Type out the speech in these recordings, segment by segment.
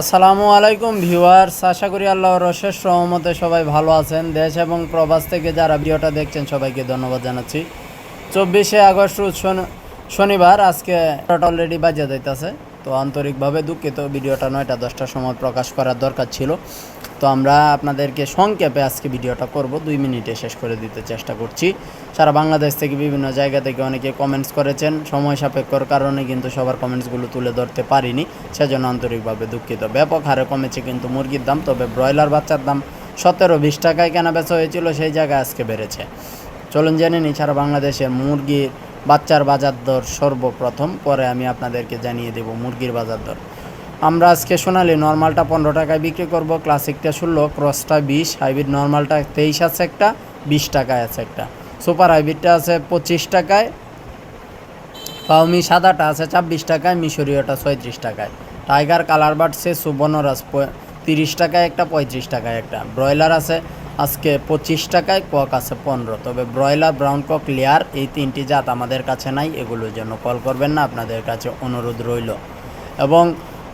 আসসালামু আলাইকুম ভিউয়ার্স, আশা করি আল্লাহর রশেষ সহমতে সবাই ভালো আছেন। দেশ এবং প্রবাস থেকে যারা ভিডিওটা দেখছেন, সবাইকে ধন্যবাদ জানাচ্ছি। চব্বিশে আগস্ট শনিবার, আজকে অলরেডি বাজে যাইতেছে। তো আন্তরিকভাবে দুঃখিত, ভিডিওটা নয়টা দশটার সময় প্রকাশ করার দরকার ছিল। তো আমরা আপনাদেরকে সংক্ষেপে আজকে ভিডিওটা করব, দুই মিনিটে শেষ করে দিতে চেষ্টা করছি। সারা বাংলাদেশ থেকে বিভিন্ন জায়গা থেকে অনেকে কমেন্টস করেছেন, সময় সাপেক্ষর কারণে কিন্তু সবার কমেন্টসগুলো তুলে ধরতে পারিনি, সেজন্য আন্তরিকভাবে দুঃখিত। ব্যাপক হারে কমেছে কিন্তু মুরগির দাম, তবে ব্রয়লার বাচ্চার দাম সতেরো বিশ টাকায় কেনা বেচা হয়েছিল, সেই জায়গায় আজকে বেড়েছে। চলুন জেনে নিই, সারা বাংলাদেশের মুরগির বাচ্চার বাজার দর সর্বপ্রথম, পরে আমি আপনাদেরকে জানিয়ে দেব মুরগির বাজার দর। আমরা আজকে সোনালি নর্মালটা পনেরো টাকায় বিক্রি করব, ক্লাসিকটা ষোলো, ক্রসটা বিশ, হাইব্রিড নর্মালটা তেইশ আছে একটা, বিশ টাকায় আছে একটা। সুপার হাইব্রিডটা আছে পঁচিশ টাকায় পাউমি সাদাটা আছে ছাব্বিশ টাকায়, মিশরীয়টা ছয়ত্রিশ টাকায়। টাইগার কালার বাড়ছে, সুবর্ণরাজ তিরিশ টাকায় একটা, পঁয়ত্রিশ টাকায় একটা। ব্রয়লার আছে আজকে পঁচিশ টাকায় কক আছে পনেরো। তবে ব্রয়লার, ব্রাউন কক, লেয়ার এই তিনটি জাত আমাদের কাছে নাই, এগুলোর জন্য কল করবেন না, আপনাদের কাছে অনুরোধ রইল। এবং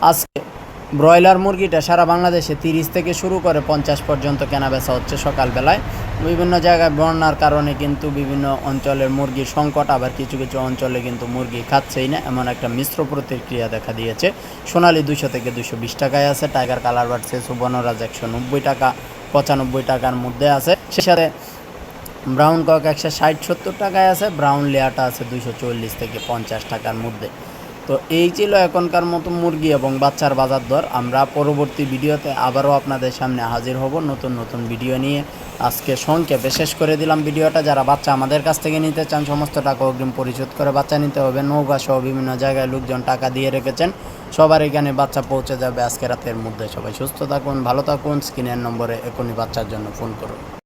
আজকে ব্রয়লার মুরগিটা সারা বাংলাদেশে তিরিশ থেকে শুরু করে পঞ্চাশ পর্যন্ত কেনা বেচা হচ্ছে সকালবেলায়। বিভিন্ন জায়গায় বন্যার কারণে কিন্তু বিভিন্ন অঞ্চলের মুরগির সংকট, আবার কিছু কিছু অঞ্চলে কিন্তু মুরগি খাচ্ছেই না, এমন একটা মিশ্র প্রতিক্রিয়া দেখা দিয়েছে। সোনালি দুশো থেকে দুশো বিশ টাকায় আছে, টাইগার কালার বাড়ছে সুবর্ণরাজ একশো নব্বই টাকা। পঁচানব্বই টাকার মধ্যে আছে। সে সাথে ব্রাউন কক একশো ষাট সত্তর টাকায় আছে, ব্রাউন লেয়ারটা আছে দুশো চল্লিশ থেকে পঞ্চাশ টাকার মধ্যে। তো এই ছিল এখনকার মতো মুরগি এবং বাচ্চার বাজার দর। আমরা পরবর্তী ভিডিওতে আবারও আপনাদের সামনে হাজির হব নতুন নতুন ভিডিও নিয়ে। আজকে সংক্ষেপে শেষ করে দিলাম ভিডিওটা। যারা বাচ্চা আমাদের কাছ থেকে নিতে চান, সমস্ত টাকা অগ্রিম পরিশোধ করে বাচ্চা নিতে হবে। নৌকা সহ বিভিন্ন জায়গায় লোকজন টাকা দিয়ে রেখেছেন। সবার এখানে বাচ্চা পৌঁছে যাবে আজকে রাতের মধ্যে। সবাই সুস্থ থাকুন, ভালো থাকুন। স্ক্রিনের নম্বরে এখনই বাচ্চার জন্য ফোন করুন।